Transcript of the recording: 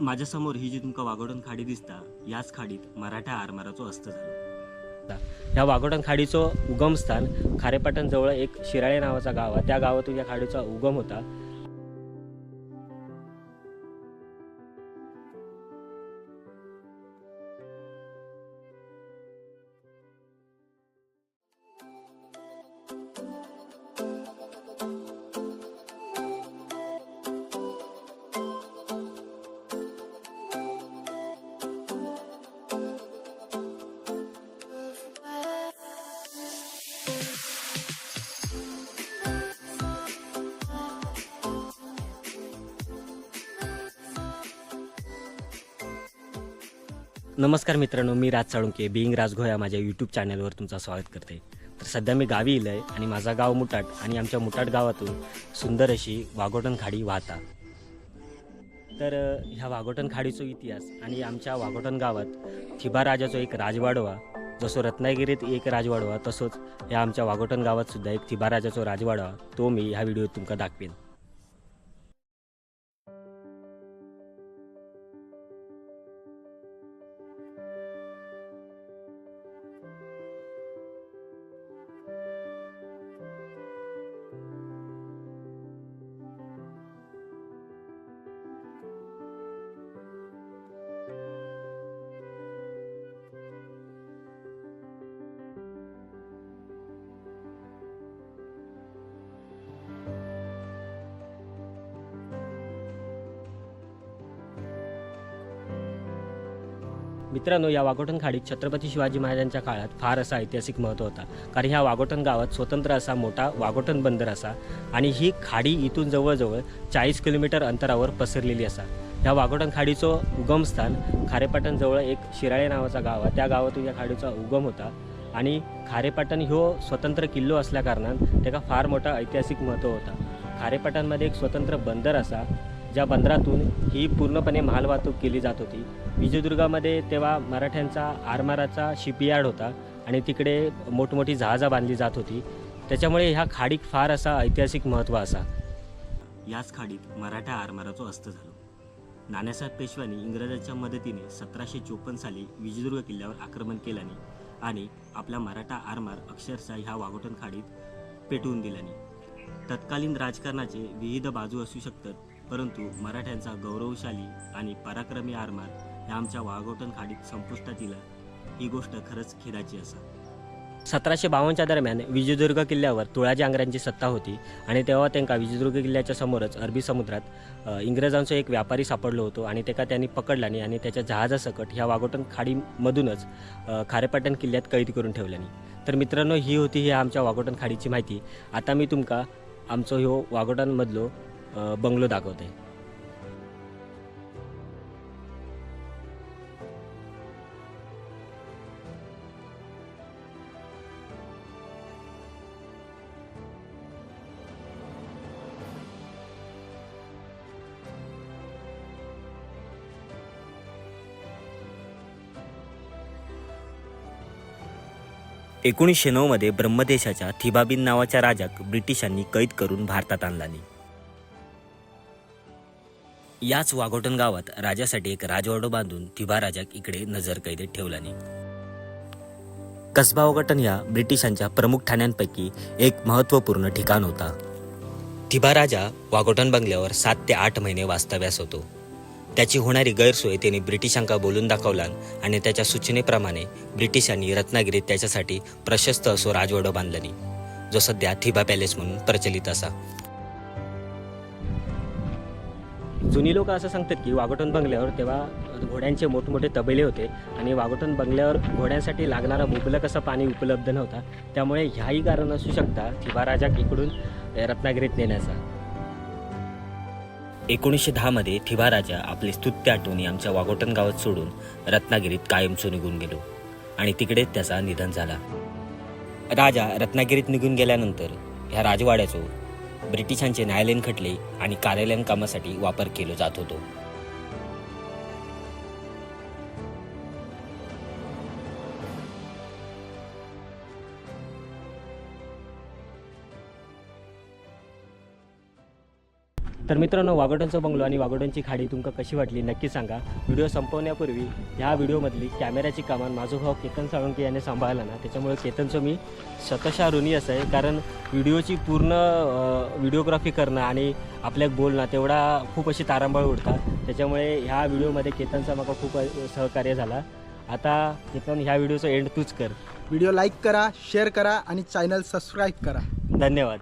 माझ्यासमोर ही जी तुमका वाघोडण खाडी दिसता याच खाडीत मराठा आरमाराचो अस्त झालो. ह्या वाघोटण खाडीचं उगमस्थान खारेपाटण जवळ एक शिराळे नावाचा गाव आहे. त्या गावातून या खाडीचा उगम होता. नमस्कार मित्रांनो मी राज साळुंके बिईंग राजघोया माझ्या यूट्यूब चॅनलवर तुमचं स्वागत करते. तर सध्या मी गावी इलं आहे आणि माझा गाव मुटाट आणि आमच्या मुटाट गावातून सुंदर अशी वाघोटण खाडी वाहता. तर ह्या वाघोटण खाडीचा इतिहास आणि आमच्या वाघोटण गावात थिबा राजाचो एक राजवाडवा जसो रत्नागिरीत एक राजवाडवा तसोच ह्या आमच्या वाघोटण गावात सुद्धा एक थिबा राजाचो राजवाडवा तो मी ह्या व्हिडिओत तुमका दाखवेन. मित्रांनो या वाघोटण खाडीत छत्रपती शिवाजी महाराजांच्या काळात फार असा ऐतिहासिक महत्त्व होता. कारण ह्या वाघोटण गावात स्वतंत्र असा मोठा वाघोटण बंदर असा आणि ही खाडी इथून जवळजवळ चाळीस किलोमीटर अंतरावर पसरलेली असा. ह्या वाघोटण खाडीचं उगमस्थान खारेपाटणजवळ एक शिराळे नावाचा गाव आहे. त्या गावातून या खाडीचा उगम होता आणि खारेपाटण ह्यो स्वतंत्र किल्लो असल्या कारणान त्याका फार मोठा ऐतिहासिक महत्त्व होता. खारेपाटणमध्ये एक स्वतंत्र बंदर असा ज्या बंदरातून ही पूर्णपणे मालवाहतूक केली जात होती. विजयदुर्गामध्ये तेव्हा मराठ्यांचा आरमाराचा शिपयार्ड होता आणि तिकडे मोठमोठी जहाजा बांधली जात होती. त्याच्यामुळे ह्या खाडीक फार असा ऐतिहासिक महत्त्व असा. याच खाडीत मराठा आरमाराचो अस्त झालो. नानासाहेब पेशव्यांनी इंग्रजांच्या मदतीने सतराशे चोपन्न साली विजयदुर्ग किल्ल्यावर आक्रमण केल्याने आणि आपला मराठा आरमार अक्षरशः ह्या वाघोटन खाडीत पेटवून दिल्याने. तत्कालीन राजकारणाचे विविध बाजू असू शकतात परंतु मराठ्यांचा गौरवशाली आणि पराक्रमी आरमार ह्या आमच्या वाघोटण खाडीत संपुष्टात येला ही गोष्ट खरंच खेदाची असा. सतराशे बावन्नच्या दरम्यान विजयदुर्ग किल्ल्यावर तुळाजी आंग्र्यांची सत्ता होती आणि तेव्हा त्यांना विजयदुर्ग किल्ल्याच्या समोरच अरबी समुद्रात इंग्रजांचं एक व्यापारी सापडलो होतो आणि त्याका त्यांनी पकडल्याने आणि त्याच्या जहाजासकट ह्या वाघोटण खाडीमधूनच खारेपाटण किल्ल्यात कैद करून ठेवल्याने. तर मित्रांनो ही होती ही आमच्या वाघोटण खाडीची माहिती. आता मी तुमका आमचो ह्यो वाघोटांमधलो बंगलो दाखवते. एकोणीसशे नऊमध्ये ब्रह्मदेशाच्या थिबाबीन नावाच्या राजाक ब्रिटिशांनी कैद करून भारतात आणलानी याच वाघोटन गावात राजासाठी एक राजवाडो बांधून थिबा राजाक इकडे नजर कैदेत ठेवलानी कसबा वाघोटन या ब्रिटिशांच्या प्रमुख ठाण्यांपैकी एक महत्त्वपूर्ण ठिकाण होता. थिबा राजा वाघोटन बंगल्यावर सात ते आठ महिने वास्तव्यास होतो. त्याची होणारी गैरसोय त्याने ब्रिटिशांका बोलून दाखवला आणि त्याच्या सूचनेप्रमाणे ब्रिटिशांनी रत्नागिरीत त्याच्यासाठी प्रशस्त असो राजवाडो बांधलानी जो सध्या थिबा पॅलेस म्हणून प्रचलित असा. जुनी लोक असं सांगतात की वाघोटन बंगल्यावर तेव्हा घोड्यांचे मोठमोठे तबेले होते आणि वाघोटन बंगल्यावर घोड्यांसाठी लागणारा मुबलक असं पाणी उपलब्ध नव्हता. त्यामुळे ह्याही कारण असू शकता थिबा राजा इकडून रत्नागिरीत नेण्याचा. एकोणीसशे दहामध्ये थिबा राजा आपले स्तुत्य आठवणी आमच्या वाघोटण गावात सोडून रत्नागिरीत कायमचो निघून गेलो. आणि तिकडेच त्याचा निधन झाला. राजा रत्नागिरीत निघून गेल्यानंतर ह्या राजवाड्याचो ब्रिटिशांचे न्यायालयीन खटले आणि कार्यालयीन कामासाठी वापर केला जात होतो. तर मित्रांनो वाघोटनचा बंगलो आणि वाघोटनची खाडी तुमका कशी वाटली नक्की सांगा. व्हिडिओ संपवण्यापूर्वी ह्या व्हिडिओमधली कॅमेऱ्याची कामान माझो भाऊ केतन साळुंके याने सांभाळला ना त्याच्यामुळे केतनचं मी शतशा ऋणी असं आहे. कारण व्हिडिओची पूर्ण व्हिडिओग्राफी करणं आणि आपल्याक बोलणं तेवढा खूप अशी तारांबळ उडतात. त्याच्यामुळे ह्या व्हिडिओमध्ये केतनचा मला खूप सहकार्य झाला. आता केतन ह्या व्हिडिओचं एंड तूच कर. व्हिडिओ लाईक करा शेअर करा आणि चॅनल सबस्क्राईब करा. धन्यवाद.